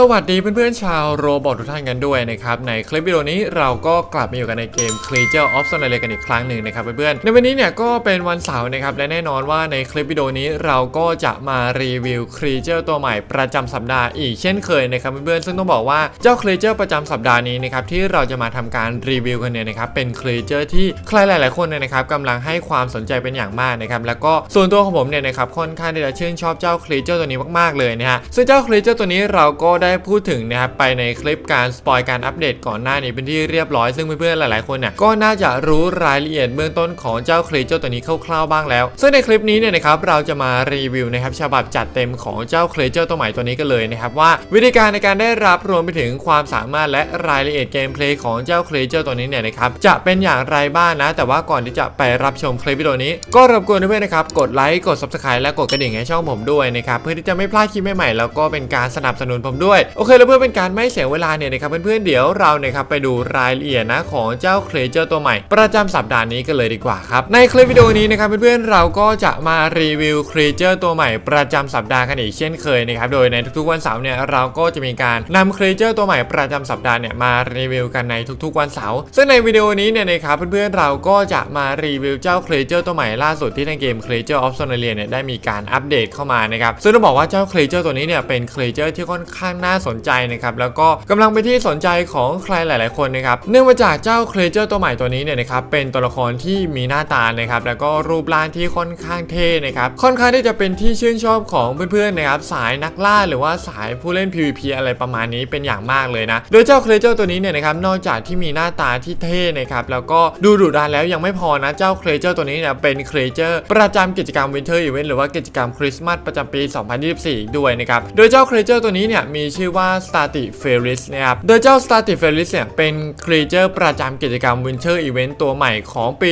สวัสดีเพื่อนๆชาวโรบอททุกท่านกันด้วยนะครับ ในคลิปวิดีโอนี้เราก็กลับมาอยู่กันในเกม Creature of s o n a l กันอีกครั้งหนึ่งนะครับเพื่อนๆในวันนี้เนี่ยก็เป็นวันเสาร์นะครับ และแน่นอนว่าในคลิปวิดีโอนี้เราก็จะมารีวิว Creature ตัวใหม่ประจำสัปดาห์อีกเช่นเคยนะครับเพื่อนๆซึ่งต้องบอกว่าเจ้า Creature ประจำสัปดาห์นี้นะครับที่เราจะมาทำการรีวิวกันเนี่ยนะครับเป็น Creature ที่ใครหลาย ๆคนเนี่ยนะครับกำลังให้ความสนใจเป็นอย่างมากนะครับแล้วก็ส่วนตัวของผมเนี่ยนะครับค่อนข้างที่จะชื่นชอบเจ้า Creature ตัวนี้มากๆเลยนะฮะซึ่งเจ้า Creature ตัวนี้เราก็ได้พูดถึงนะครับไปในคลิปการสปอยการอัปเดตก่อนหน้านี้เป็นที่เรียบร้อยซึ่งเพื่อนๆหลายๆคนเนี่ยก็น่าจะรู้รายละเอียดเบื้องต้นของเจ้า Creature ตัวนี้คร่าวๆบ้างแล้ว ซึ่งในคลิปนี้เนี่ยนะครับเราจะมารีวิวนะครับฉบับจัดเต็มของเจ้า Creature ตัวใหม่ตัวนี้กันเลยนะครับว่า วิธีการในการได้รับรวมไปถึงความสามารถและรายละเอียดเกมเพลย์ของเจ้า Creature ตัวนี้เนี่ยนะครับจะเป็นอย่างไรบ้างนะ แต่ว่าก่อนที่จะไปรับชมคลิปวิดีโอนี้ ก็รบกวนเพื่อนๆนะครับกดไลค์กด Subscribe และกดกระดิ่งให้ช่องผมด้วยนะครับเพื่อที่จะไม่พลาดคลิปใหม่ๆแล้วก็เป็นการสนับสนุนผมด้วยโอเคแล้วเพื่อเป็นการไม่เสียเวลาเนี่ยนะครับเพื่อนๆเดี๋ยวเราเนี่ยครับไปดูรายละเอียดนะของเจ้า Creature ตัวใหม่ ประจำสัปดาห์นี้กันเลยดีกว่าครับ ในคลิปวิดีโอนี้นะครับเพื่อนๆเราก็จะมารีวิว Creature ตัวใหม่ ประจำสัปดาห์กันอีกเช่นเคยนะครับโดยในทุกๆวันเสาร์เนี่ยเราก็จะมีการนำ Creature ตัวใหม่ประจำสัปดาห์เนี่ยมารีวิวกันในทุกๆวันเสาร์ซึ่งในวิดีโอนี้เนี่ยนะครับเพื่อนๆเราก็จะมารีวิวเจ้า Creature ตัวใหม่ล่าสุดที่ในเกม Creature of Sonalia เนี่ยได้มีการอัปเดตเข้ามานะครับซึ่งต้องบอกว่าเจ้า Creature ตัวนี้เนี่ยเป็น Creature ที่ค่อนข้างน่าสนใจนะครับแล้วก็กำลังเป็นที่สนใจของใครหลาย ๆ คนนะครับเนื่องมาจากเจ้า Creature ตัวใหม่ตัวนี้เนี่ยนะครับเป็นตัวละครที่มีหน้าตานะครับแล้วก็รูปร่างที่ค่อนข้างเท่นะครับค่อนข้างที่จะเป็นที่ชื่นชอบของเพื่อน ๆ นะครับสายนักล่าหรือว่าสายผู้เล่น PVP อะไรประมาณนี้เป็นอย่างมากเลยนะโดยเจ้า Creature ตัวนี้เนี่ยนะครับนอกจากที่มีหน้าตาที่เท่นะครับแล้วก็ดูดุดันแล้วยังไม่พอนะเจ้า Creature ตัวนี้เนี่ยเป็น Creature ประจำกิจกรรม Winter Event หรือว่ากิจกรรมคริสต์มาสประจำปี 2024 ด้วยนะครับโดยเจ้า Creature ตัวนี้เนี่ยมีชื่อว่า Static f e r i s นะครับ โดยเจ้า Static f e r i s เนี่ยเป็น Creature ประจำกิจกรรม Winter Event ตัวใหม่ของปี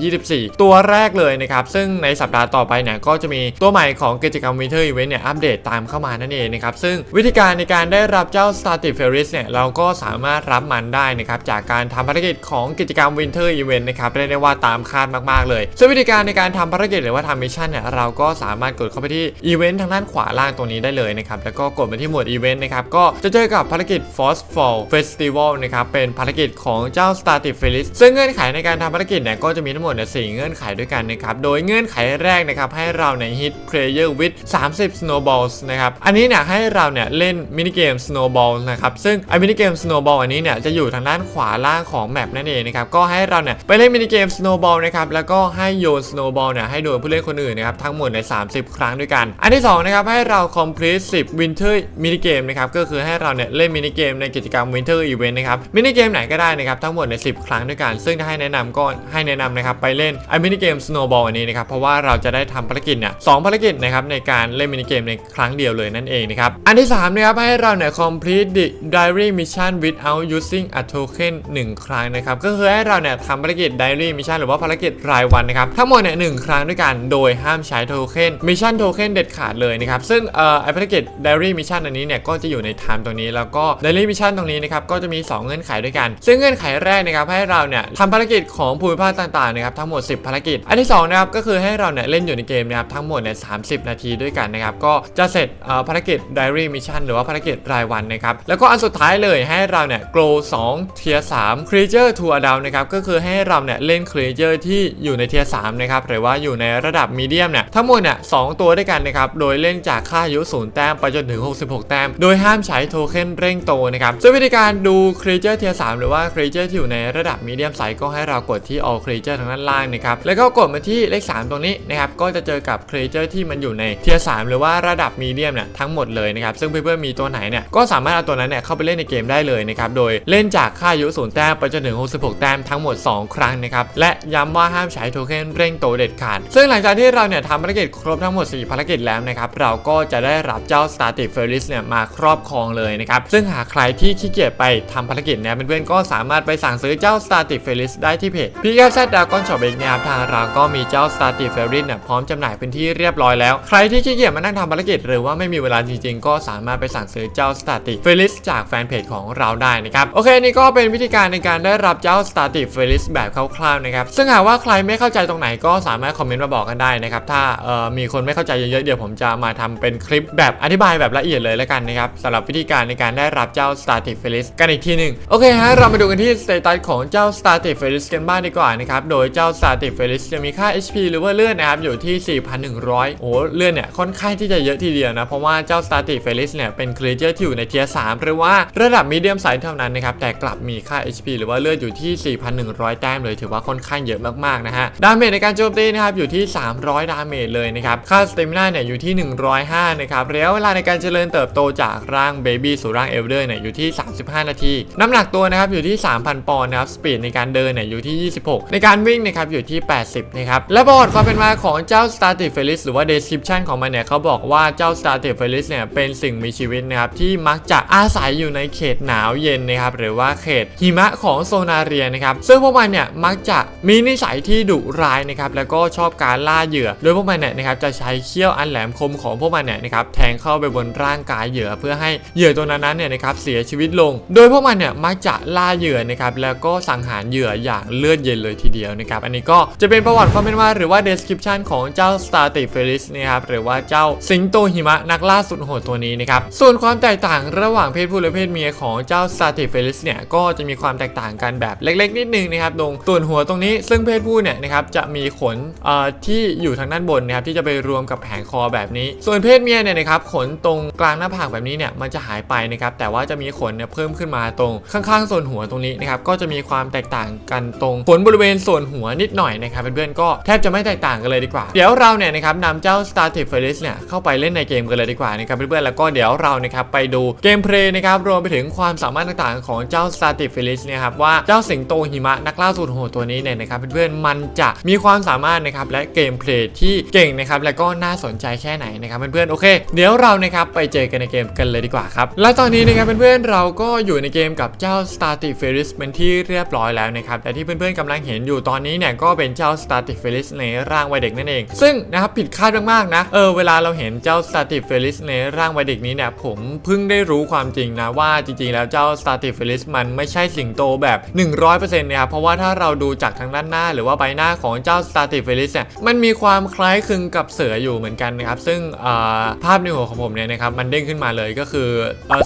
2024 ตัวแรกเลยนะครับ ซึ่งในสัปดาห์ต่อไปเนี่ยก็จะมีตัวใหม่ของกิจกรรม Winter Event เนี่ยอัปเดตตามเข้ามานั่นเองนะครับ ซึ่งวิธีการในการได้รับเจ้า Static Ferris เนี่ยเราก็สามารถรับมันได้นะครับจากการทำภารกิจของกิจกรรม Winter Event นะครับเรียกได้ว่าตามคาดมากๆเลยซึ่งวิธีการในการทำภารกิจหรือว่าทำมิชชั่นเนี่ยเราก็สามารถกดเข้าไปที่อีเวนต์ทางด้านขวาล่างตรงนี้ได้เลยนะครับแล้วก็กดไปที่หมวดอีเวนต์นะครับก็จะเจอกับภารกิจ Frost Fall Festival นะครับเป็นภารกิจของเจ้า Static Ferris ซึ่งเงื่อนไขในการทำภารกิจเนี่ยก็จะมีทั้งหมดเนี่ยสี่เงื่อนไขด้วยกันนะครับโดยเงื่อนไขแรกนะครับให้เราเนี่ย hit player with 30 snowballs นะครับอันนี้เนี่ยให้เราเนี่ยเล่นมินิเกม snowball นะครับซึ่งไอ้มินิเกม snowball อันนี้เนี่ยจะอยู่ทางด้านขวาล่างของแมปนั่นเองนะครับก็ให้เราเนี่ยไปเล่นมินิเกม snowball นะครับแล้วก็ให้โยน snowball เนี่ยให้โดนผู้เล่นคนอื่นนะครับทั้งหมดใน 30 ครั้งด้วยกัน อันที่สองนะครับให้เรา complete 10 winter มินิเกมนะครับก็คือให้เราเนี่ยเล่นมินิเกมในกิจกรรม winter event นะครับมินิเกมไหนก็ได้นะครับทั้งหมดใน10 ครั้งด้วยกัน ซึ่งถ้าให้แนะนำก็ให้แนะนำนะครับไปเล่นไอ้มินิเกม snowball อันนี้นะครับเพราะว่าเราจะได้ทำภารกิจเนี่ยสองภารกิจนะครับในการเล่นมินิเกมในครั้งเดียวเลยนั่นเองนะครับอันที่สามนะครับให้เราเนี่ย complete the diary mission without using a token 1 ครั้งนะครับก็คือให้เราเนี่ยทำภารกิจ diary mission หรือว่าภารกิจรายวันนะครับทั้งหมดเนี่ยหนึ่งครั้งด้วยกันโดยห้ามใช้โทเค็นมิชชั่นโทเค็นเด็ดขาดเลยนะครับซึ่งเอ่อไอภารกิจ diary mission อันนี้เนี่ยก็็จะอยู่ในไทม์ตรงนี้ แล้วก็ diary mission ตรงนี้นะครับก็จะมี 2 เงื่อนไขด้วยกัน ซึ่งเงื่อนไขแรกนะครับให้เราเนี่ยทำภารกิจของภูมิภาคต่างๆนะครับทั้งหมด 10 ภารกิจ อันที่2นะครับก็คือให้เราเนี่ยเล่นอยู่ในเกมนะครับทั้งหมดเนี่ย30นาทีด้วยกันนะครับก็จะเสร็จภารกิจ diary mission หรือว่าภารกิจรายวันนะครับแล้วก็อันสุดท้ายเลยให้เราเนี่ย grow 2 tier 3 creature to a down นะครับก็คือให้เราเนี่ยเล่น creature ที่อยู่ใน tier 3นะครับหรือว่าอยู่ในระดับมีเดียมเนี่ยทั้งหมดเนี่ยสตัวด้วยกันนะครับโดยเล่นจากค่าอายุศูนย์แต้มไปจนถึง 66 แต้มโดยห้ามใช้โทเค็นเร่งโตนะครับซึ่งวิธีการดู creature tier 3หรือว่า creature ที่อยู่ในระดับมีเดียมไซส์ก็ให้เรากดที่ all creature ทางด้านล่างนะครับแล้วก็กดมาที่เลข 3 ตรงนี้นะครับก็จะเจอกับ creature ที่มันอยู่ใน tier 3หรือว่าระดับมีเดียมเนี่ยทั้งหมดเลยนะครับซึ่งเพื่อนๆมีตัวไหนเนี่ยก็สามารถเอาตัวนั้นเนี่ยเข้าไปเล่นในเกมได้เลยนะครับโดยเล่นจากค่าอายุศูนย์แต้มไปจนถึง 66 แต้มทั้งหมด 2 ครั้งนะครับและย้ำว่าห้ามใช้โทเค็นเร่งโตเด็ดขาดซึ่งหลังจากที่เราเนี่ยทำภารกิจครบทั้งหมด 4 ภารกิจแล้วนะครับเราก็จะได้รับเจ้า Static Ferris เนี่ยมาครอบครองเลยนะครับ ซึ่งหากใครที่ขี้เกียจไปทำภารกิจเนี่ยเพื่อนๆก็สามารถไปสั่งซื้อเจ้า Static Ferris ได้ที่เพจพี่แก้วแซดดากอนช็อปเองนะครับทางเราก็มีเจ้า Static Ferris เนี่ยพร้อมจำหน่ายเป็นที่เรียบร้อยแล้ว ใครที่ขี้เกียจมานั่งทำภารกิจ หรือว่าไม่มีเวลาจริงๆ ก็สามารถไปสั่งซื้อเจ้า Static Ferris จากแฟนเพจของเราได้นะครับโอเคนี่ก็เป็นวิธีการในการได้รับเจ้า Static Ferris แบบคร่าวๆนะครับซึ่งหากว่าใครไม่เข้าใจตรงไหนก็สามารถคอมเมนต์มาบอกกันได้นะครับถ้าเอ่อมีคนไม่เข้าใจเยอะๆเดี๋ยวผมจะมาทำเป็นคลิปแบบอธิบายแบบละเอียดเลยแล้วกันนะนะครับสำหรับวิธีการในการได้รับเจ้า Static f e l i s กันอีกทีหนึ่งโอเคฮะเรามาดูกันที่สเตตัสของเจ้า Static f e l i s กันบ้างดีกว่านะครับโดยเจ้า Static f e l i s จะมีค่า HP หรือว่าเลือดนะครับอยู่ที่ 4,100 โอ้เลือดเนี่ยค่อนข้างที่จะเยอะทีเดียวนะเพราะว่าเจ้า Static f e l i s เนี่ยเป็นครีเจอร์ที่อยู่ในเทียร์3หรือว่าระดับมีเดียมไซส์เท่านั้นนะครับแต่กลับมีค่า HP หรือว่าเลือดอยู่ที่ 4,100 แต้มเลยถือว่าค่อนข้างเยอะมากๆนะฮะดาเมจในการโจมตีนะครับอยู่ที่ 300 ดาเมจเลยนะครับค่าสเตมินาเนี่ยอยู่ที่ 105 นะครับระยะเวลาในการเจริญเติบโตจากากร่างเบบี้สู่ร่างเอลเดอร์เนี่ยอยู่ที่ 35 นาที น้ำหนักตัวนะครับอยู่ที่ 3,000 ปอนด์นะครับสปีดในการเดินเนี่ยอยู่ที่ 26 ในการวิ่งนะครับอยู่ที่ 80 นะครับ และประวัติความเป็นมาของเจ้า Static f e l i s หรือว่า description ของมันเนี่ยเขาบอกว่าเจ้า Static f e l i s เนี่ยเป็นสิ่งมีชีวิตนะครับที่มักจะอาศัยอยู่ในเขตหนาวเย็นนะครับหรือว่าเขตหิมะของโซนาเรียนะครับซึ่งพวกมันเนี่ยมักจะมีนิสัยที่ดุร้ายนะครับแล้วก็ชอบการล่าเหยื่อ โดยพวกมันเนี่ยนะครับจะใช้เขี้ยวอันแหลมคมของพวกมันเนี่ยนะครับแทงเข้าไปบนร่างกายเหยื่อเพื่อให้เหยื่อตัวนั้นๆเนี่ยนะครับเสียชีวิตลง โดยพวกมันเนี่ยมักจะล่าเหยื่อนะครับแล้วก็สังหารเหยื่ออย่างเลือดเย็นเลยทีเดียวนะครับอันนี้ก็จะเป็นประวัติความเป็นมาหรือว่า description ของเจ้า s t a t i f e l i s นะครับหรือว่าเจ้าสิงโตหิมะนักล่าสุดโหดตัวนี้นะครับส่วนความแตกต่างระหว่างเพศผู้และเพศเมียของเจ้า s t a t i f e l i s เนี่ยก็จะมีความแตกต่างกันแบบเล็ก ๆ นิดนึงนะครับตรงส่วนหัวตรงนี้ซึ่งเพศผู้เนี่ยนะครับจะมีขนเอ่อที่อยู่ทางด้านบนนะครับที่จะไปรวมกับแผงคอแบบนี้ ส่วนเพศเมียเนี่ยนะครับขนตรงกลางหน้าผากแบบนี้เนี่ยมันจะหายไปนะครับแต่ว่าจะมีขนเนี่ยเพิ่มขึ้นมาตรงข้างๆส่วนหัวตรงนี้นะครับก็จะมีความแตกต่างกันตรงขนบริเวณส่วนหัวนิดหน่อยนะครับเพื่อนๆก็แทบจะไม่แตกต่างกันเลยดีกว่า เดี๋ยวเราเนี่ยนะครับนำเจ้า Static f e l i s เนี่ยเข้าไปเล่นในเกมกันเลยดีกว่านะครับเพื่อนๆแล้วก็เดี๋ยวเรานะครับไปดูเกมเพลย์นะครับรวมไปถึงความสามารถต่างๆ ของเจ้า Static f e l i s เนี่ยครับว่าเจ้าสิงโตหิมะนักล่าสุดโหดตัวนี้เนี่ยนะครับเพื่อนๆมันจะมีความสามารถนะครับและเกมเพลย์ที่เก่งนะครับและก็น่าสนใจแค่ไหนนะครับเพื่อนๆโอเค เดี๋ยวเรานะครับไปเจอกันในเกมกันเลยดีกว่าครับ และตอนนี้นะครับเพื่อนๆเราก็อยู่ในเกมกับเจ้า Static f e l i s เป็นที่เรียบร้อยแล้วนะครับแต่ที่เพื่อนๆกำลังเห็นอยู่ตอนนี้เนี่ยก็เป็นเจ้า Static f e l i s ในร่างวัยเด็กนั่นเอง ซึ่งนะครับผิดคาดมากๆนะเออเวลาเราเห็นเจ้า Static f e l i s ในร่างวัยเด็กนี้เนี่ยผมเพิ่งได้รู้ความจริงนะว่าจริงๆแล้วเจ้า Static f e l i s มันไม่ใช่สิงโตแบบ 100%นะครับเพราะว่าถ้าเราดูจากทางด้านหน้า หรือว่าใบหน้าของเจ้า Static f e l i s เนี่ยมันมีความคล้ายคลึงกับเสืออยู่เหมือนกันนะครับซึ่งอ่าภาพในหัวของผมเนี่ยนะครับมันเด้งขึ้นมาเลยก็คือ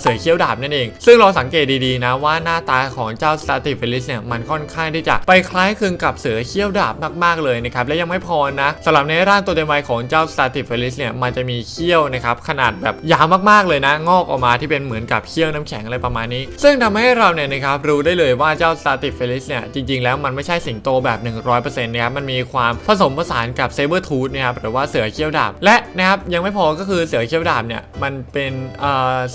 เสือเขี้ยวดาบนั่นเอง ซึ่งเราสังเกตดีๆนะว่าหน้าตาของเจ้า Static f e l i s เนี่ยมันค่อนข้างที่จะไปคล้ายคลึงกับเสือเขี้ยวดาบมากๆเลยนะครับและยังไม่พอนะสำหรับในร่างตัวเต็มวัยของเจ้า Static f e l i s เนี่ยมันจะมีเขี้ยวนะครับขนาดแบบยาวมากๆเลยนะ งอกออกมาที่เป็นเหมือนกับเขี้ยวน้ำแข็งอะไรประมาณนี้ ซึ่งทำให้เราเนี่ยนะครับรู้ได้เลยว่าเจ้า Static f e l i s เนี่ยจริงๆ แล้วมันไม่ใช่สิงโตแบบ 100%นะครับมันมีความผสมผสานกับ Saber Tooth นะครับหรือว่าเสือเขี้ยวดาบและนะครับยังไม่พอก็คือเสือเขี้ยวดาบเนี่ยมันเป็นเ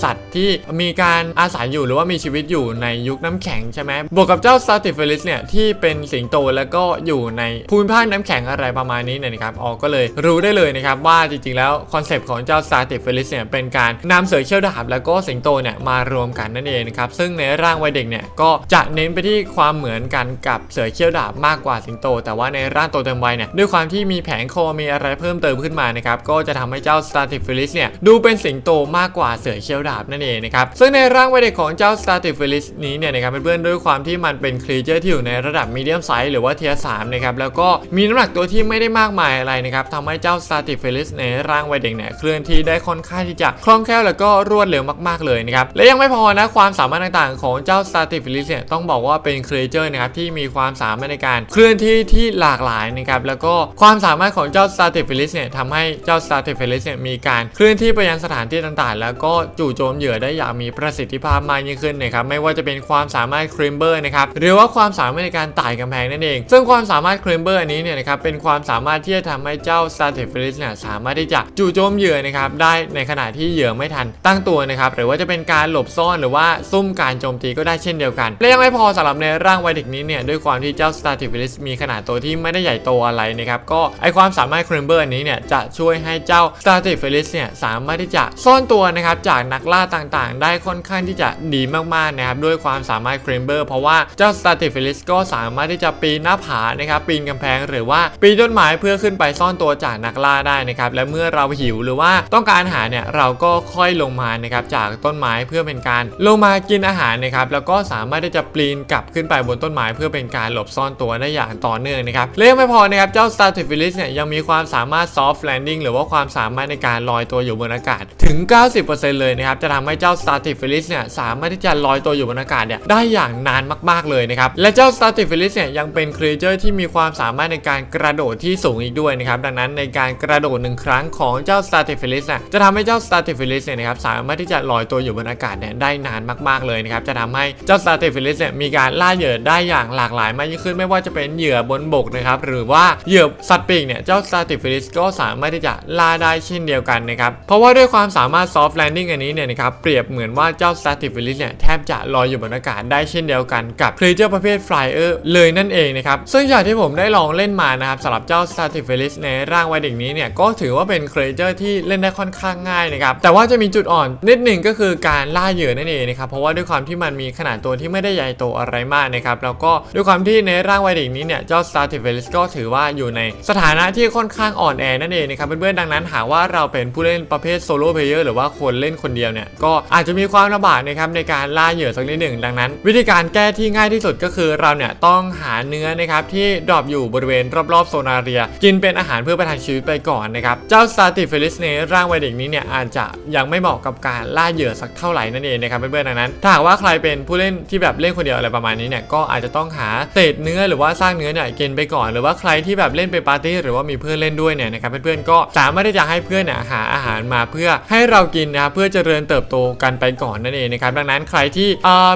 สัตว์ที่มีการอาศัยอยู่หรือว่ามีชีวิตอยู่ในยุคน้ำแข็งใช่ไหมบวกกับเจ้า Static f e l i s เนี่ยที่เป็นสิงโตแล้วก็อยู่ในภูมิภาคน้ำแข็งอะไรประมาณนี้เนี่ยนะครับออกก็เลยรู้ได้เลยนะครับว่าจริงๆแล้วคอนเซปต์ของเจ้า Static f e l i s เนี่ยเป็นการนำเสือเขี้ยวดาบแล้วก็สิงโตเนี่ยมารวมกันนั่นเองนะครับซึ่งในร่างวัยเด็กเนี่ยก็จะเน้นไปที่ความเหมือนกันกับเสือเขี้ยวดาบมากกว่าสิงโต แต่ว่าในร่างโตเต็มวัยเนี่ยด้วยความที่มีแผงคอมีอะไรเพิ่มเติมขึ้นมานะครับก็จะทำให้เจ้า Static f e l i s เนี่ยดูเป็นสิงโตมากกว่าเสือเขี้ยวดาบนั่นเองนะครับซึ่งในร่างวัยเด็กของเจ้า Static f e l i s นี้เนี่ยนะครับเพื่อนๆด้วยความที่มันเป็นครีเจอร์ที่อยู่ในระดับมีเดียมไซส์หรือว่าเทียร์สามนะครับแล้วก็มีน้ำหนักตัวที่ไม่ได้มากมายอะไรนะครับทำให้เจ้า Static f e l i s ในร่างวัยเด็กเนี่ยเคลื่อนที่ได้ค่อนข้างที่จะคล่องแคล่วแล้วก็รวดเร็วมากๆเลยนะครับและยังไม่พอนะความสามารถต่างๆ ของเจ้า Static f e l i s เนี่ยต้องบอกว่าเป็นครีเจอร์นะครับที่มีความสามารถในการเคลื่อนที่ที่หลากหลายนะครับแล้วก็ความสามารถของเจ้า s t a t i f e l i s เนี่ยทำให้เจ้า s t a t i f e l i s เนี่ยมีการเคลื่อนที่ไปยังสถานที่ต่างๆ แล้วก็จู่โจมเหยื่อได้อย่างมีประสิทธิภาพมากยิ่งขึ้นนะครับไม่ว่าจะเป็นความสามารถครีมเบอร์นะครับหรือว่าความสามารถในการไต่กำแพงนั่นเอง ซึ่งความสามารถครีมเบอร์อันนี้เนี่ยนะครับเป็นความสามารถที่จะทำให้เจ้า Static f e l i s เนี่ยสามารถที่จะจู่โจมเหยื่อนะครับได้ในขณะที่เหยื่อไม่ทันตั้งตัวนะครับหรือว่าจะเป็นการหลบซ่อนหรือว่าซุ่มการโจมตีก็ได้เช่นเดียวกัน และยังไม่พอสำหรับในร่างไวเด็กนี้เนี่ยด้วยความที่เจ้า Static f e l i s มีขนาดตัวที่ไม่ได้ใหญ่โตอะไรนะครับก็ไอความสามารถครีมเบอร์อันนี้เนี่ยจะช่วยให้เจ้า Static f e l i s เนี่ยสามารถที่จะซ่อนตัวนะครับจากนักล่าต่างๆ ได้ค่อนข้างที่จะดีมากๆนะครับด้วยความสามารถครีมเบอร์เพราะว่าเจ้า Static f e l i s ก็สามารถที่จะปีนหน้าผานะครับปีนกำแพงหรือว่าปีนต้นไม้เพื่อขึ้นไปซ่อนตัวจากนักล่าได้นะครับและเมื่อเราหิวหรือว่าต้องการอาหารเนี่ยเราก็ค่อยลงมานะครับจากต้นไม้เพื่อเป็นการลงมากินอาหารนะครับแล้วก็สามารถที่จะปีนกลับขึ้นไปบนต้นไม้เพื่อเป็นการหลบซ่อนตัวได้อย่างต่อเนื่องนะครับและยังไม่พอนะครับเจ้า Static f e l i s เนี่ยยังมีความสามารถ soft landing หรือว่าความสามารถในการลอยตัวอยู่บนอากาศถึง 90% 90%เลยนะครับจะทำให้เจ้า s t a t i c f e l i s เนี่ยสามารถที่จะลอยตัวอยู่บนอากาศเนี่ยได้อย่างนานมากๆเลยนะครับและเจ้า s t a t i c f e l i s เนี่ยยังเป็นครีเจอร์ที่มีความสามารถในการกระโดดที่สูงอีกด้วยนะครับดังนั้นในการกระโดดหนึ่งครั้งของเจ้า s t a t i c f e l i s เนี่ยจะทำให้เจ้า s t a t i c f e l i s เนี่ยนะครับสามารถที่จะลอยตัวอยู่บนอากาศเนี่ยได้นานมากๆเลยนะครับจะทำให้เจ้า s t a t i c f e l i s เนี่ยมีการล่าเหยื่อได้อย่างหลากหลายมากยิ่งขึ้นไม่ว่าจะเป็นเหยื่อบนบกนะครับหรือว่าเหยื่อสัตว์ปีกเนี่ยเจ้า s t a t i f e l i s ก็สามารถที่จะล่าได้เช่นเดียวกันนะครับเพราะว่าด้วยความสามารถ soft landing อันนี้เนี่ยนะครับเปรียบเหมือนว่าเจ้า s t a t i c f e l i s เนี่ยแทบจะลอยอยู่บนอากาศได้เช่นเดียวกันกับ creature ประเภท flyer เลยนั่นเองนะครับซึ่งจากที่ผมได้ลองเล่นมานะครับสำหรับเจ้า s t a t i c f e l i s ในร่างวัยเด็กนี้เนี่ยก็ถือว่าเป็น creature ที่เล่นได้ค่อนข้างง่ายนะครับแต่ว่าจะมีจุดอ่อนนิดหนึ่งก็คือการล่าเหยื่อนั่นเองนะครับเพราะว่าด้วยความที่มันมีขนาดตัวที่ไม่ได้ใหญ่โตอะไรมากนะครับแล้วก็ด้วยความที่ในร่างวัยเด็กนี้เนี่ยเจ้า s t a t i c f e l i s ก็ถือว่าอยู่ในสถานะที่ค่อนข้างอ่อนแอนั่นเองนะครับเพื่อนๆดังนั้นหากว่าเราเป็นผู้เล่นประเภทโซโล่เพลเยอร์หรือว่าคนเล่นคนเดียวเนี่ยก็อาจจะมีความลำบากนะครับในการล่าเหยื่อสักนิดหนึ่งดังนั้น วิธีการแก้ที่ง่ายที่สุดก็คือเราเนี่ยต้องหาเนื้อนะครับที่ดรอปอยู่บริเวณรอบๆโซนาเรีย กินเป็นอาหารเพื่อประทังชีวิตไปก่อนนะครับเจ้า s t a t i c f e l i s ในร่างวัยเด็กนี้เนี่ยอาจจะยังไม่เหมาะกับการล่าเหยื่อสักเท่าไหร่นั่นเองนะครับเพื่อนๆดังนั้น ถ้าหากว่าใครเป็นผู้เล่นที่แบบเล่นคนเดียวอะไรประมาณนี้เนี่ยก็อาจจะต้องหาเศษเนื้อหรือว่าสร้างเนื้อเนี่ยกินไปก่อน หรือว่าใครที่แบบเล่นเป็นปาร์ตี้หรือว่ามีเพื่อนเล่นด้วยเนี่ยนะครับเพื่อนๆก็สามารถที่จะให้เพื่อนเนี่ยหาอาหารมาเพื่อให้เรากินนะครับเพื่อเจริญเติบโตกันไปก่อนนั่นเองนะครับดังนั้นใครที่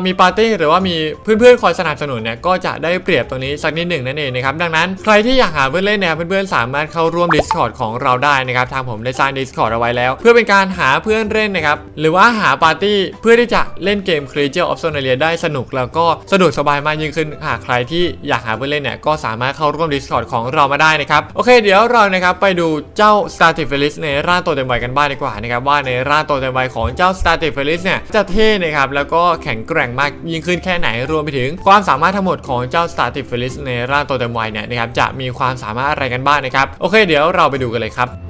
มีปาร์ตี้หรือว่ามีเพื่อนๆคอยสนับสนุนเนี่ยก็จะได้เปรียบตรงนี้สักนิดหนึ่งนั่นเองนะครับดังนั้นใครที่อยากหาเพื่อนเล่นเนี่ยเพื่อนๆสามารถเข้าร่วม Discord ของเราได้นะครับทางผมได้สร้าง Discord เอาไว้แล้ว เพื่อเป็นการหาเพื่อนเล่นนะครับหรือว่าหาปาร์ตี้เพื่อที่จะเล่นเกม Creature of Sonaria ได้สนุกแล้วก็สะดวกสบายมากยิ่งขึ้นหากใครที่อยากหาเพื่อนเล่นเนี่ยก็สามารถเข้าร่วม Discord ของเรามาได้นะครับโอเค เดี๋ยวเรานะครับไปดูเจ้า s t a t i f e l i s ในร่างตัวเต็มวัยกันบ้างดีกว่านะครับว่าในร่างตัวเต็มวัยของเจ้า s t a t i c f e l i s เนี่ยจะเท่นะครับแล้วก็แข็งแกร่งมากยิ่งขึ้นแค่ไหนรวมไปถึง ความสามารถทั้งหมดของเจ้า s t a t i c f e l i s ในร่างตัวเต็มวัยเนี่ยนะครับจะมีความสามารถอะไรกันบ้างนะครับโอเค เดี๋ยวเราไปดูกันเลยครับ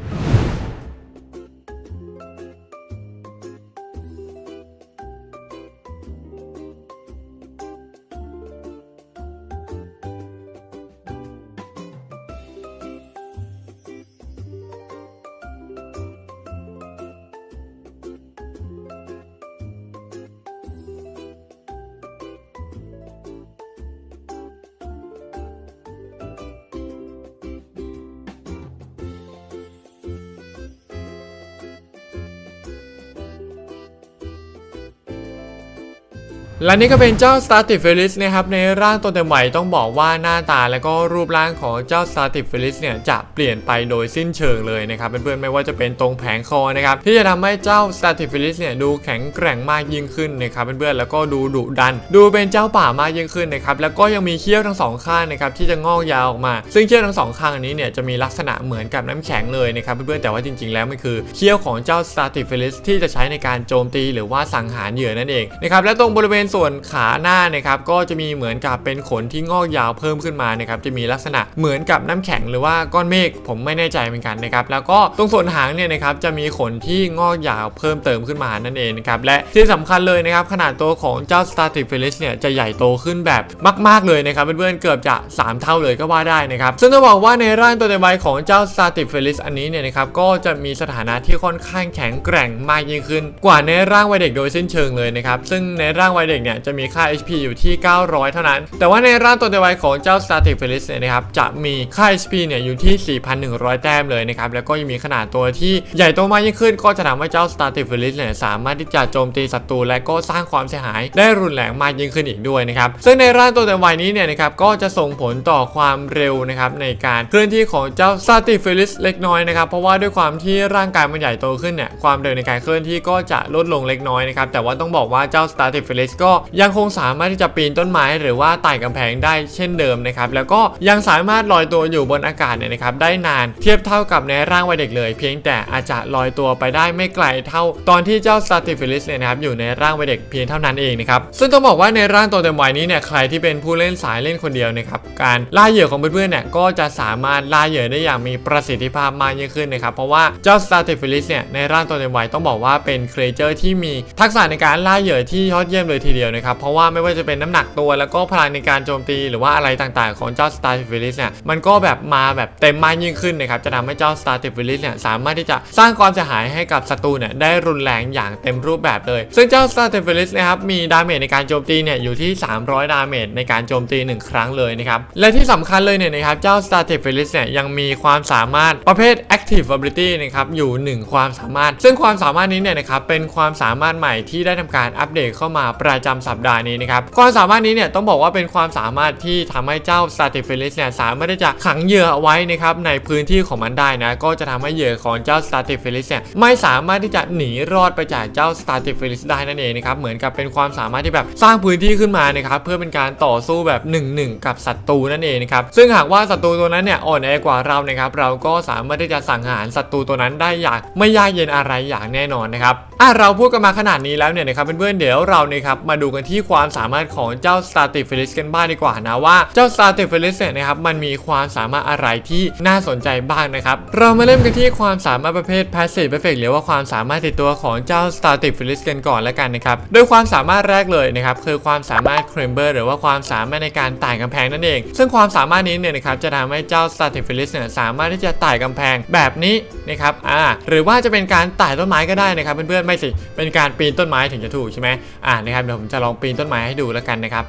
นี่ก็เป็นเจ้า s t a t i f e l i s นะครับในร่างตัวเต็มวัยต้องบอกว่าหน้าตาและก็รูปร่างของเจ้า s t a t i f e l i s เนี่ยจะเปลี่ยนไปโดยสิ้นเชิงเลยนะครับเพื่อนๆไม่ว่าจะเป็นตรงแผงคอนะครับที่จะทำให้เจ้า s t a t i f e l i s เนี่ยดูแข็งแกร่งมากยิ่งขึ้นนะครับเพื่อนๆแล้วก็ดูดุดัน ดูเป็นเจ้าป่ามากยิ่งขึ้นนะครับแล้วก็ยังมีเขี้ยวทั้งสองข้างนะครับที่จะงอกยาวออกมา ซึ่งเขี้ยวทั้งสองข้างอันนี้เนี่ยจะมีลักษณะเหมือนกับน้ำแข็งเลยนะครับเพื่อนๆแต่ว่าจริงๆ แล้วมันคือเขี้ยวของเจ้า s t a t i f e l i s ที่จะใช้ในการโจมตีหรือว่าสังหารเหยื่อนั่นเองนะครับและตรงบริเวณส่วนขาหน้านะครับก็จะมีเหมือนกับเป็นขนที่งอกยาวเพิ่มขึ้นมานะครับจะมีลักษณะเหมือนกับน้ำแข็งหรือว่าก้อนเมฆผมไม่แน่ใจเหมือนกันนะครับแล้วก็ตรงส่วนหางเนี่ยนะครับจะมีขนที่งอกยาวเพิ่มเติมขึ้นมานั่นเองนะครับและที่สำคัญเลยนะครับขนาดตัวของเจ้า s t a t i c f e l i s เนี่ยจะใหญ่โตขึ้นแบบมาก ๆเลยนะครับเพื่อนๆเกือบจะ 3 เท่าเลยก็ว่าได้นะครับซึ่งต้องบอกว่าในร่างตัวเต็มวัยของเจ้า s t a t i c f e l i s อันนี้เนี่ยนะครับก็จะมีสถานะที่ค่อนข้างแข็งแกร่งมากยิ่งขึ้น กว่าในร่างวัยเด็กโดยสิ้นเชิงเลยนะครับซึ่งในร่างวัยเด็กเนี่ยจะมีค่า HP อยู่ที่ 900 เท่านั้น แต่ว่าในร่างตัวเต็มวัยของเจ้า s t a t i c f e l i s เนี่ยนะครับจะมีค่า HP เนี่ยอยู่ที่ 4,100 แต้มเลยนะครับแล้วก็ยังมีขนาดตัวที่ใหญ่โตมากยิ่งขึ้น ก็จะทำให้เจ้า s t a t i c f e l i s เนี่ยสามารถที่จะโจมตีศัตรูและก็สร้างความเสียหายได้รุนแรงมากยิ่งขึ้นอีกด้วยนะครับซึ่งในร่างตัวเต็มวัยนี้เนี่ยนะครับก็จะส่งผลต่อความเร็วนะครับในการเคลื่อนที่ของเจ้า s t a t i c f e l i s เล็กน้อยนะครับเพราะว่าด้วยความที่ร่างกายมันใหญ่โตขึ้นเนี่ยความเร็วในการเคลื่อนที่ก็จะลดลงเล็กน้อยนะครับแต่ว่าต้องบอกว่าเจ้า s t a t i c f e l i s ก็ยังคงสามารถที่จะปีนต้นไม้หรือว่าไต่กำแพงได้เช่นเดิมนะครับแล้วก็ยังสามารถลอยตัวอยู่บนอากาศเนี่ยนะครับได้นานเทียบเท่ากับในร่างวัยเด็กเลย เพียงแต่อาจจะลอยตัวไปได้ไม่ไกลเท่า ตอนที่เจ้า s t a t i f i l i s เนี่ยนะครับอยู่ในร่างวัยเด็กเพียงเท่านั้นเองนะครับซึ่งต้องบอกว่าในร่างตัวเต็มวัยนี้เนี่ยใครที่เป็นผู้เล่นสายเล่นคนเดียวนะครับการล่าเหยื่อของเพื่อนๆเนี่ยก็จะสามารถล่าเหยื่อได้อย่างมีประสิทธิภาพมากยิ่งขึ้นนะครับเพราะว่าเจ้า s t a t i f i l i s เนี่ยในร่างตัวเต็มวัยต้องบอกว่าเป็นครีเจอร์ที่มีทักษะในการล่าเหยื่อที่ยอดเยี่ยมเลยทีเดียวยวนะครับ เพราะว่าไม่ว่าจะเป็นน้ำหนักตัวแล้วก็พลังในการโจมตีหรือว่าอะไรต่างๆ ของเจ้า Star t i f i l i s เนี่ยมันก็แบบมาแบบเต็มมากยิ่งขึ้นนะครับจะทำให้เจ้า Star t i f i l i s เนี่ยสามารถที่จะสร้างความเสียหายให้กับศัตรูเนี่ยได้รุนแรงอย่างเต็มรูปแบบเลย ซึ่งเจ้า Star t i f i l i s นะครับมีดาเมจในการโจมตีเนี่ยอยู่ที่ 300 ดาเมจในการโจมตี 1 ครั้งเลยนะครับและที่สำคัญเลยเนี่ยนะครับเจ้า Star t i f i l i s เนี่ยยังมีความสามารถประเภท Active Ability นะครับอยู่ 1 ความสามารถ ซึ่งความสามารถนี้เนี่ยนะครับเป็นความสามารถใหม่ที่ได้ทำการอัปเดตเข้ามาประจำสัปดาห์นี้นะครับความสามารถนี้เนี่ยต้องบอกว่าเป็นความสามารถที่ทำให้เจ้า s t a t i f i l i s เนี่ยสามารถที่จะขังเหยื่อเอาไว้นะครับในพื้นที่ของมันได้นะก็จะทำให้เหยื่อของเจ้า s t a t i f i l i s เนี่ยไม่สามารถที่จะหนีรอดไปจากเจ้า s t a t i f i l i s ได้นั่นเองนะครับเหมือนกับเป็นความสามารถที่แบบสร้างพื้นที่ขึ้นมานะครับเพื่อเป็นการต่อสู้แบบ1นึกับศัตรูนั่นเองนะครับซึ่งหากว่าศัตรูตัวนั้นเนี่ยอ่อนแอกว่าเรานะครับเราก็สามารถที่จะสังหารศัตรูตัวนั้นได้อย่างไม่ยากเย็นอะไรอย่างแน่นอนนะครับอะเราพูดกันมาขนาดนี้แล้วเนี่ยนะครับเพื่อนๆเดี๋ยวเรานะครับมาดููกันที่ความสามารถของเจ้า s t a t i f i l i s กันบ้างดีกว่านะว่าเจ้า s t a t i f i l i s เนี่ยนะครับมันมีความสามารถอะไรที่น่าสนใจบ้างนะครับเรามาเริ่มกันที่ความสามารถประเภท passive effect หรือว่าความสามารถติดตัวของเจ้า s t a t i f i l i s กันก่อนแล้วกันนะครับโดยความสามารถแรกเลยนะครับคือความสามารถ climber หรือว่าความสามารถในการไต่กำแพงนั่นเอง ซึ่งความสามารถนี้เนี่ยนะครับจะทำให้เจ้า s t a t i f i l i s เนี่ยสามารถที่จะไต่กำแพงแบบนี้นะครับอ่าหรือว่าจะเป็นการไต่ต้นไม้ก็ได้นะครับเพื่อนๆไม่สิเป็นการปีนต้นไม้ถึงจะถูกใช่ไหมอ่านะครับเดี๋ยวผมจะลองปีนต้นไม้ให้ดูแล้วกันนะครับ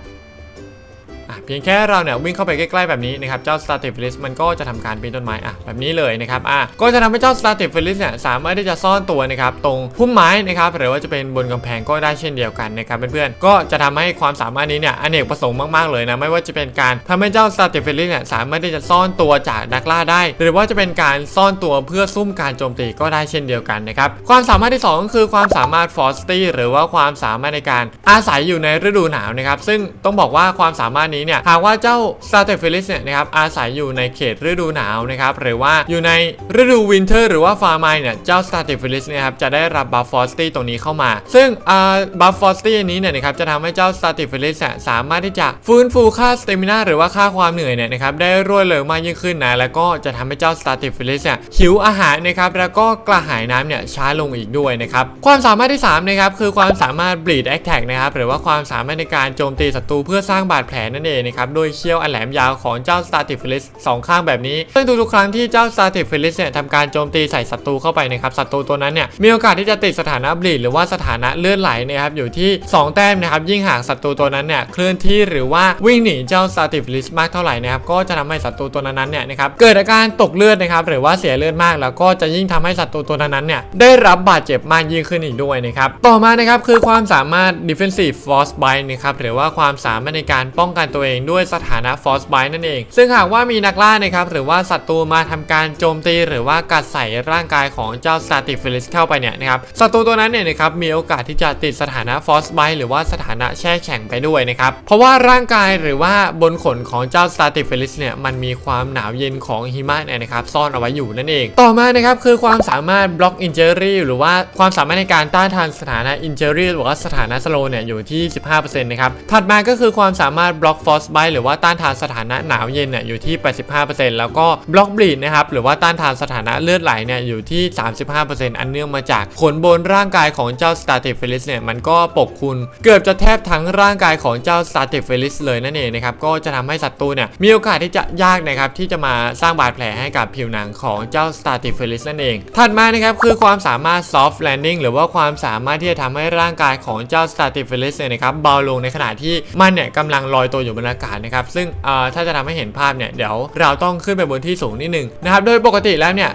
เพียงแค่เราเนี่ยวิ่งเข้าไปใกล้ๆแบบนี้นะครับเจ้า s t a r t i f i l i s มันก็จะทำการปีนต้นไม้อะแบบนี้เลยนะครับอะก็จะทำให้เจ้า s t a r t i f i l i s เนี่ยสามารถที่จะซ่อนตัวนะครับตรงพุ่มไม้นะครับหรือว่าจะเป็นบนกำแพงก็ได้เช่นเดียวกันนะครับเพื่อนๆก็จะทำให้ความสามารถนี้เนี่ยอเนกประสงค์มากๆเลยนะไม่ว่าจะเป็นการทำให้เจ้า s t a r t i f i l i s เนี่ยสามารถที่จะซ่อนตัวจากนักล่าได้ หรือว่าจะเป็นการซ่อนตัวเพื่อซุ่มการโจมตีก็ได้เช่นเดียวกันนะครับความสามารถที่สองก็คือความสามารถ f o r s t y หรือว่าความสามารถในการอาศัยอยู่ในฤดูหนาวนะครับซึ่งต้องบอกว่าความสามารถนี้เนี่ยหากว่าเจ้า s t a r t e f i l i s เนี่ยนะครับอาศัยอยู่ในเขตฤดูหนาวนะครับหรือว่าอยู่ในฤดูวินเทอร์หรือว่าฟาร์มายเนี่ยเจ้า s t a r t e f i l i s เนี่ยครับจะได้รับบัฟฟอสตี้ตรงนี้เข้ามา ซึ่งอ่าบัฟฟอสตี้นี้เนี่ยนะครับจะทำให้เจ้า s t a r t e f i l i s เนี่ยสามารถที่จะฟื้นฟูค่าสเตมินาหรือว่าค่าความเหนื่อยเนี่ยนะครับได้รวดเร็วมากยิ่งขึ้นนะแล้วก็จะทำให้เจ้า s t a r t e f i l i s เนี่ยหิวอาหารนะครับแล้วก็กระหายน้ำเนี่ยช้าลงอีกด้วยนะครับความสามารถที่สามนะครับคือความสามารถ bleed attack นะครับหรือว่าความสามารถในการโจมตีศัตรูเพื่อสร้างบาดแผลนั่นเองนะครับโดยเขี้ยวอันแหลมยาวของเจ้า s t a r t i f i l i s สองข้างแบบนี้ซึ่งทุกๆครั้งที่เจ้า s t a r t i f i l i s เนี่ยทำการโจมตีใส่ศัตรูเข้าไปนะครับศัตรูตัวนั้นเนี่ยมีโอกาสที่จะติดสถานะบลีดหรือว่าสถานะเลื่อนไหลนะครับอยู่ที่ 2 แต้มนะครับยิ่งหากศัตรูตัวนั้นเนี่ยเคลื่อนที่หรือว่าวิ่งหนีเจ้า s t a r t i f i l i s มากเท่าไหร่นะครับก็จะทำให้ศัตรูตัวนั้นเนี่ยนะครับเกิดอาการตกเลือดนะครับหรือว่าเสียเลือดมาก แล้วก็จะยิ่งทำให้ศัตรูตัวนั้นเนี่ยได้รับบาดเจ็บมากยิ่งขึ้นอีกด้วยนะครับต่อมานะครับคือความสามารถ defensive force bite นะครับหรือว่าความสามารถในการป้องกันตัวเองด้วยสถานะ force bite นั่นเอง ซึ่งหากว่ามีนักล่านะครับหรือว่าศัตรูมาทำการโจมตี หรือว่ากัดใส่ร่างกายของเจ้า s t a t i f i l i s เข้าไปเนี่ยนะครับศัตรูตัวนั้นเนี่ยนะครับมีโอกาสที่จะติดสถานะ force bite หรือว่าสถานะแช่แข็งไปด้วยนะครับเพราะว่าร่างกายหรือว่าบนขนของเจ้า s t a t i f i l i s เนี่ยมันมีความหนาวเย็นของหิมะเนี่ยนะครับซ่อนเอาไว้อยู่นั่นเอง ต่อมานะครับคือความสามารถ block injury หรือว่าความสามารถในการต้านทานสถานะ injury หรือว่าสถานะ slow เนี่ยอยู่ที่ 15%นะครับถัดมาก็คือความสามารถ Frostbite หรือว่าต้านทานสถานะหนาวเย็นเนี่ยอยู่ที่ 85%แล้วก็ block bleed นะครับหรือว่าต้านทานสถานะเลือดไหลเนี่ยอยู่ที่ 35%อันเนื่องมาจากขนบนร่างกายของเจ้า s t a t i f i l i s เนี่ยมันก็ปกคลุมเกือบจะแทบทั้งร่างกายของเจ้า s t a t i f i l i s เลยนั่นเองนะครับก็จะทำให้ศัตรูเนี่ยมีโอกาสที่จะยากนะครับที่จะมาสร้างบาดแผลให้กับผิวหนังของเจ้า s t a t i f i l i s นั่นเองถัดมานะครับคือความสามารถ soft landing หรือว่าความสามารถที่จะทำให้ร่างกายของเจ้า s t a t i f i l i s เนี่ยนะครับเบาลงในขณะที่มันเนี่ยกำลังลอยตัวอยู่บนอากาศนะครับ ซึ่งถ้าจะทำให้เห็นภาพเนี่ยเดี๋ยวเราต้องขึ้นไปบนที่สูงนิดนึงนะครับ โดยปกติแล้วเนี่ย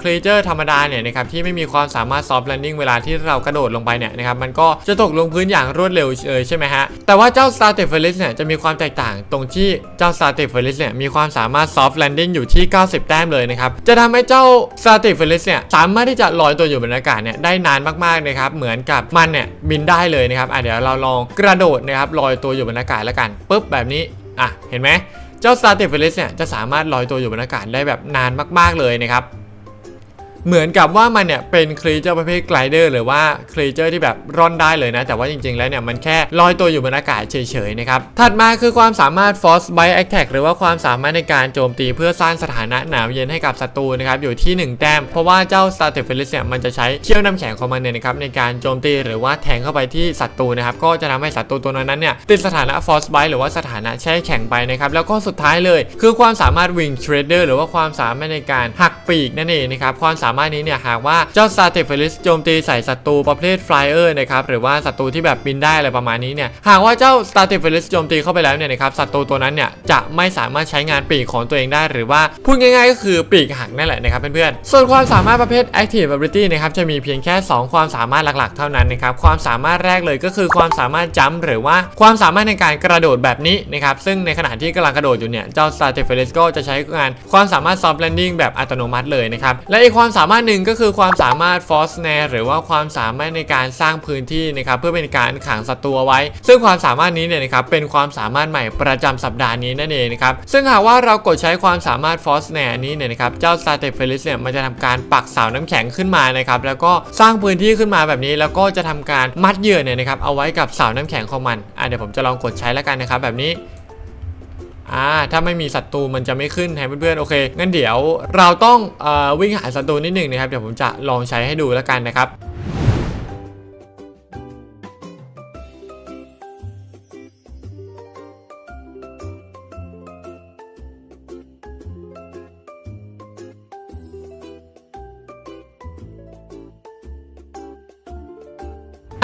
ครีเจอร์ธรรมดาเนี่ยนะครับที่ไม่มีความสามารถ soft landing เวลาที่เรากระโดดลงไปเนี่ยนะครับมันก็จะตกลงพื้นอย่างรวดเร็วเลยใช่ไหมฮะ แต่ว่าเจ้า s t a t i f i l i s เนี่ยจะมีความแตกต่างตรงที่เจ้า s t a t i f i l i s เนี่ยมีความสามารถ soft landing อยู่ที่ 90 แต้มเลยนะครับจะทำให้เจ้า s t a t i f i l i s เนี่ยสามารถที่จะลอยตัวอยู่บนอากาศเนี่ยได้นานมากๆนะครับเหมือนกับมันเนี่ยบินได้เลยนะครับอะเดี๋ยวเราลองกระโดดนะครับลอยตัวอยู่บนอากาศแล้วกันปุ๊บแบบนี้ อะ เห็นไหม เจ้า s t a r t i f e l i s เนี่ยจะสามารถลอยตัวอยู่บนอากาศได้แบบนานมาก ๆ เลยนะครับ เหมือนกับว่ามันเนี่ยเป็นครีเจอร์ประเภทไกลเดอร์หรือว่าครีเจอร์ที่แบบร่อนได้เลยนะ แต่ว่าจริงๆแล้วเนี่ยมันแค่ลอยตัวอยู่บนอากาศเฉยๆนะครับ ถัดมาคือความสามารถ Force Bite Attack หรือว่าความสามารถในการโจมตีเพื่อสร้างสถานะหนาวเย็นให้กับศัตรูนะครับอยู่ที่ 1 แต้ม เพราะว่าเจ้า s t a r t e f e l i s เนี่ยมันจะใช้เขี้ยวน้ำแข็งของมันเนี่ยนะครับในการโจมตีหรือว่าแทงเข้าไปที่ศัตรูนะครับก็จะทำให้ศัตรูตัวนั้นเนี่ยติดสถานะ Force Bite หรือว่าสถานะแช่แข็งไปนะครับแล้วก็สุดท้ายเลย คือความสามารถ Wing Shredder หรือว่าความสามารถในการหักปีกนั่นเองนะครับความสามารถนี้เนี่ยหากว่าเจ้า s t a r t e f e l i s โจมตีใส่ศัตรูประเภท Flyer นะครับหรือว่าศัตรูที่แบบบินได้อะไรประมาณนี้เนี่ยหากว่าเจ้า s t a r t e f e l i s โจมตีเข้าไปแล้วเนี่ยนะครับศัตรูตัวนั้นเนี่ยจะไม่สามารถใช้งานปีกของตัวเองได้ หรือว่าพูดง่ายๆก็คือปีกหักนั่นแหละนะครับเพื่อนๆส่วนความสามารถประเภท Active Ability นะครับจะมีเพียงแค่ 2 ความสามารถหลักๆ เท่านั้นนะครับความสามารถแรกเลยก็คือความสามารถจัมหรือว่าความสามารถในการกระโดดแบบนี้นะครับซึ่งในขณะที่กำลังกระโดดอยู่เนี่ยเจ้า s t a r t e f e l i s ก็จะใช้งานความสามารถ Soft Landing แบบอัตโนมัติเลยนะครับและอีกความสามารถหนึ่งก็คือความสามารถ Force Snare หรือว่าความสามารถในการสร้างพื้นที่นะครับเพื่อเป็นการขังศัตรูไว้ ซึ่งความสามารถนี้เนี่ยนะครับเป็นความสามารถใหม่ประจำสัปดาห์นี้นั่นเองนะครับซึ่งหากว่าเรากดใช้ความสามารถ Force Snare นี้เนี่ยนะครับเจ้า s t a r t e f e l i s เนี่ยมันจะทำการปักเสาน้ำแข็งขึ้นมานะครับแล้วก็สร้างพื้นที่ขึ้นมาแบบนี้ แล้วก็จะทำการมัดเหยื่อเนี่ยนะครับเอาไว้กับเสาน้ำแข็งของมันอะเดี๋ยวผมจะลองกดใช้แล้วกันนะครับแบบนี้ อ่าถ้าไม่มีศัตรูมันจะไม่ขึ้นให้เพื่อนๆโอเคงั้นเดี๋ยวเราต้องอวิ่งหาศัตรูนิดหนึ่งนะครับเดี๋ยวผมจะลองใช้ให้ดูแล้วกันนะครับ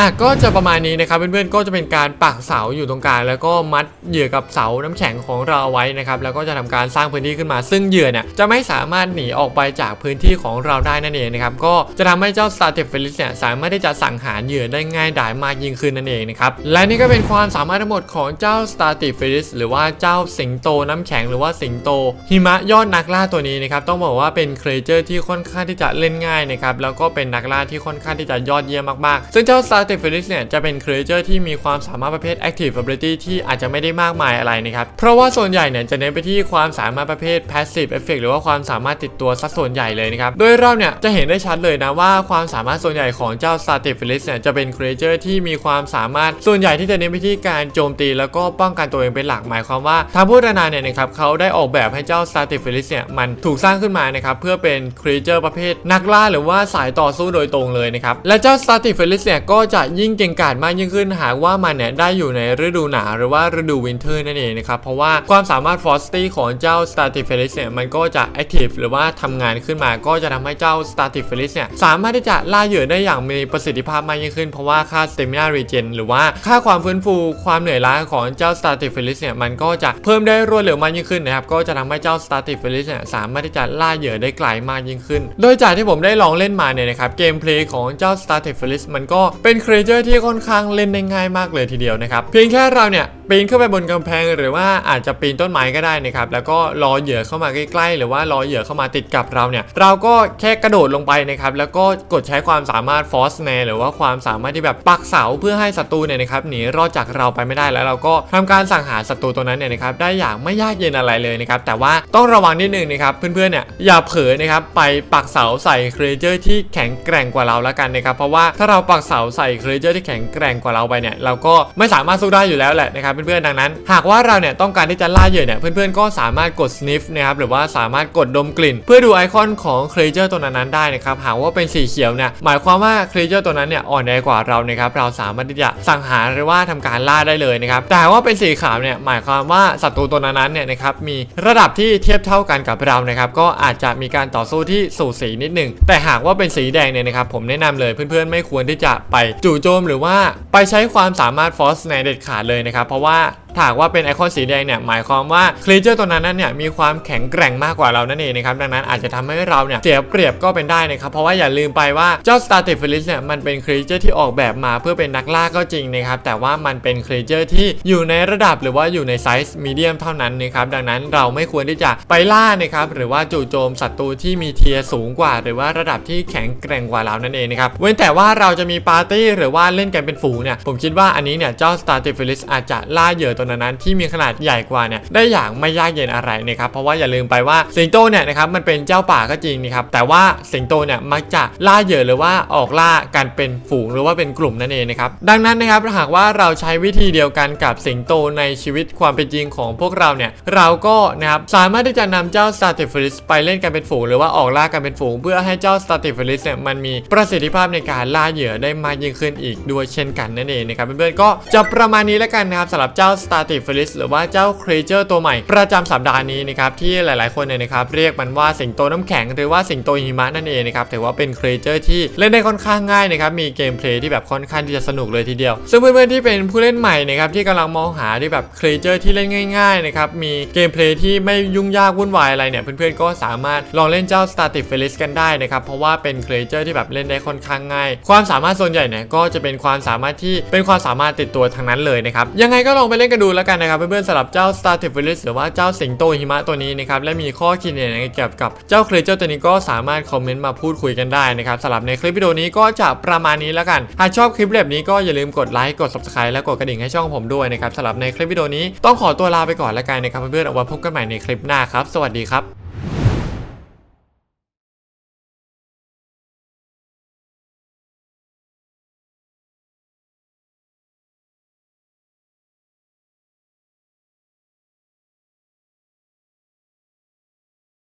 อะก็จะประมาณนี้นะครับเพื่อนๆก็จะเป็นการปักเสาอยู่ตรงกลางแล้วก็มัดเหยื่อกับเสาน้ำแข็งของเราเอาไว้นะครับแล้วก็จะทำการสร้างพื้นที่ขึ้นมา ซึ่งเหยื่อเนี่ยจะไม่สามารถหนีออกไปจากพื้นที่ของเราได้นั่นเองนะครับก็จะทำให้เจ้า s t a r t e f e l i s เนี่ยสามารถที่จะสังหารเหยื่อได้ง่ายดายมากยิ่งขึ้นนั่นเองนะครับและนี่ก็เป็นความสามารถทั้งหมดของเจ้า s t a r t e f e l i s หรือว่าเจ้าสิงโตน้ำแข็งหรือว่าสิงโต หิมะยอดนักล่าตัวนี้นะครับต้องบอกว่าเป็นเครเจอร์ที่ค่อนข้างที่จะเล่นง่ายนะครับแล้วก็เป็นนักล่าที่ค่อนข้างที่จะยอดเยี่ยมมากๆ ซึ่งเจ้า r t e f e l i s เนี่ยจะเป็นครีเอเจอร์ที่มีความสามารถประเภท Active Ability ที่อาจจะไม่ได้มากมายอะไรนะครับ เพราะว่าส่วนใหญ่เนี่ยจะเน้นไปที่ความสามารถประเภท Passive Effect หรือว่าความสามารถติดตัวสัดส่วนใหญ่เลยนะครับ โดยเราเนี่ยจะเห็นได้ชัดเลยนะว่าความสามารถส่วนใหญ่ของเจ้า s t a r t i f e l i s เนี่ยจะเป็นครีเอเจอร์ที่มีความสามารถส่วนใหญ่ที่จะเน้นไปที่การโจมตีแล้วก็ป้องกันตัวเองเป็นหลักหมายความว่าทางผู้พัฒนาเนี่ยนะครับเขาได้ออกแบบให้เจ้า s t a r t i f e l i s เนี่ยมันถูกสร้างขึ้นมานะครับเพื่อเป็นครีเอเจอร์ประเภทนักล่าหรือว่าสายต่อสู้โดยตรงเลยนะครับและเจ้า s t a r t i f e l i s เนี่ยก็จะยิ่งเก่งกาจมากยิ่งขึ้นหากว่ามันเนี่ยได้อยู่ในฤดูหนาวหรือว่าฤดูวินเทอร์นั่นเองนะครับ เพราะว่าความสามารถ Frosty ของเจ้า s t a r t i f e l i s เนี่ยมันก็จะ Active หรือว่าทำงานขึ้นมาก็จะทำให้เจ้า s t a r t i f e l i s เนี่ยสามารถที่จะล่าเหยื่อได้อย่างมีประสิทธิภาพมากยิ่งขึ้น เพราะว่าค่า Stamina Regen หรือว่าค่าความฟื้นฟูความเหนื่อยล้าของเจ้า s t a r t i f e l i s เนี่ยมันก็จะเพิ่มได้รวดเร็วมากยิ่งขึ้นนะครับก็จะทำให้เจ้า s t a r t i f e l i s เนี่ยสามารถที่จะล่าเหยื่อได้ไกลมากยิ่งขึ้น โดยจากที่ผมได้ลองเล่นมาเนี่ยนะครับเกมเพลย์ของเจ้า s t a t i f e l i s มันก็เป็นครีเอเจอร์ที่ค่อนข้างเล่นได้ง่ายมากเลยทีเดียวนะครับ เพียงแค่เราเนี่ยปีนขึ้นไปบนกำแพงหรือว่าอาจจะปีนต้นไม้ก็ได้นะครับแล้วก็รอเหยื่อเข้ามาใกล้ๆ หรือว่ารอเหยื่อเข้ามาติดกับเราเนี่ยเราก็แค่กระโดดลงไปนะครับแล้วก็กดใช้ความสามารถ Force Snare หรือว่าความสามารถที่แบบปักเสาเพื่อให้ศัตรูเนี่ยนะครับหนีรอดจากเราไปไม่ได้แล้วเราก็ทำการสังหารศัตรูตัวนั้นเนี่ยนะครับได้อย่างไม่ยากเย็นอะไรเลยนะครับแต่ว่าต้องระวังนิดนึงนะครับเพื่อนๆเนี่ยอย่าเผลอนะครับไปปักเสาใส่ครีเจอร์ที่แข็งแกร่งกว่าเราแล้วกันนะครับเพราะว่าถ้าเราปักเสาใส่ครีเจอร์ที่แข็งแกร่งกว่าเราไปเนี่ยเราก็ไม่สามารถสู้ได้อยู่แล้วแหละนะครับเพื่อนๆดังนั้น หากว่าเราเนี่ยต้องการที่จะล่าเหยื่อเนี่ยเพื่อนๆก็สามารถกด sniff นะครับหรือว่าสามารถกดดมกลิ่น เพื่อดูไอคอนของครีเจอร์ตัวนั้นๆได้นะครับหากว่าเป็นสีเขียวเนี่ยหมายความว่าครีเจอร์ตัวนั้นเนี่ยอ่อนแอกว่าเรานะครับเราสามารถที่จะสังหารหรือว่าทำการล่าได้เลยนะครับแต่ว่าเป็นสีขาวเนี่ยหมายความว่าศัตรูตัวนั้นๆเนี่ยนะครับมีระดับที่เทียบเท่ากันกับเรานะครับก็อาจจะมีการต่อสู้ที่สูสีนิดหนึ่งแต่หากว่าเป็นสีแดงเนี่ยนะครับผมแนะนำเลยเพื่อนๆ ไม่ควรที่จะไปจู่โจมหรือว่าไปใช้ความสามารถ Force ในเด็ดขาดเลยนะครับเพราะว่า ถ้าว่าเป็นไอคอนสีแดงเนี่ยหมายความว่าครีเจอร์ตัวนั้นเนี่ยมีความแข็งแกร่งมากกว่าเรานั่นเองนะครับดังนั้นอาจจะทำให้เราเนี่ยเสียเปรียบก็เป็นได้นะครับเพราะว่าอย่าลืมไปว่าเจ้า s t a r t e f e l i s เนี่ยมันเป็นครีเจอร์ที่ออกแบบมาเพื่อเป็นนักล่าก็จริงนะครับแต่ว่ามันเป็นครีเจอร์ที่อยู่ในระดับหรือว่าอยู่ในไซส์มีเดียมเท่านั้นนะครับดังนั้นเราไม่ควรที่จะไปล่านะครับหรือว่าจู่โจมศัตรูที่มีเทียร์สูงกว่า หรือว่าระดับที่แข็งแกร่งกว่าเรานั่นเองนะครับเว้นแต่ว่าเราจะมีปาร์ตี้หรือว่าเล่นกันเป็นฝูงเนี่ยผมคิดว่าอันนี้เนี่ยเจ้า s t a r t e f e l i s อาจจะล่าเหยื่อตัวนั้นที่มีขนาดใหญ่กว่าเนี่ยได้อย่างไม่ยากเย็นอะไรนะครับเพราะว่าอย่าลืมไปว่าสิงโตเนี่ยนะครับมันเป็นเจ้าป่าก็จริงนะครับแต่ว่าสิงโตเนี่ยมักจะล่าเหยื่อหรือว่าออกล่ากันเป็นฝูงหรือว่าเป็นกลุ่มนั่นเองนะครับดังนั้นนะครับหากว่าเราใช้วิธีเดียวกันกับสิงโตในชีวิตความเป็นจริงของพวกเราเนี่ยเราก็นะครับสามารถที่จะนำเจ้า s t a t i f i l i s ไปเล่นกันเป็นฝูงหรือว่าออกล่ากันเป็นฝูง เพื่อให้เจ้า s t a t i f i l i s เนี่ยมันมีประสิทธิภาพในการล่าเหยื่อได้มากยิ่งขึ้นอีกด้วยเช่นกันนั่นเองนะครับเพื่อนๆก็จะประมาณนี้แล้วกันนะครับสำหรับเจ้า s t a t i f i l i s หรือว่าเจ้า Creature ตัวใหม่ ประจำสัปดาห์นี้นะครับที่หลายๆคนเนี่ยนะครับเรียกมันว่าสิงโตน้ำแข็งหรือว่าสิงโตหิมะนั่นเองนะครับถือว่าเป็น Creature ที่เล่นได้ค่อนข้างง่ายนะครับมีเกมเพลย์ที่แบบค่อนข้างที่จะสนุกเลยทีเดียว ซึ่งเพื่อนๆที่เป็นผู้เล่นใหม่นะครับที่กำลังมองหาที่แบบ Creature ที่เล่นง่ายๆนะครับมีเกมเพลย์ที่ไม่ยุ่งยากวุ่นวายอะไรเนี่ยเพื่อนๆก็สามารถลองเล่นเจ้า Static f e l i s กันได้นะครับเพราะว่าเป็น Creature ที่แบบเล่นได้ค่อนข้างง่าย ความสามารถส่วนใหญ่เนี่ยก็จะเป็นความสามารถที่เป็นความสามารถติดตัวทั้งนั้นเลยนะครับยังไงก็ลองไปเล่นกันดูแล้วกันนะครับเพื่อนๆสำหรับเจ้า Static f e l i s หรือว่าเจ้าสิงโตหิมะตัวนี้นะครับและมีข้อคิดเห็นเกี่ยวกับเจ้าเครเจอร์ตัวนี้ก็สามารถคอมเมนต์มาพูดคุยกันได้นะครับสำหรับในคลิปวิดีโอนี้ก็จะประมาณนี้แล้วกันหากชอบคลิปแบบนี้ก็อย่าลืมกดไลค์กด subscribe และกดกระดิ่งให้ช่องผมด้วยนะครับสำหรับในคลิปวิดีโอนี้ต้องขอตัวลาไปก่อนแล้วกันนะครับเพื่อนๆเอาไว้พบกันใหม่ในคลิปหน้าครับ สวัสดีครับ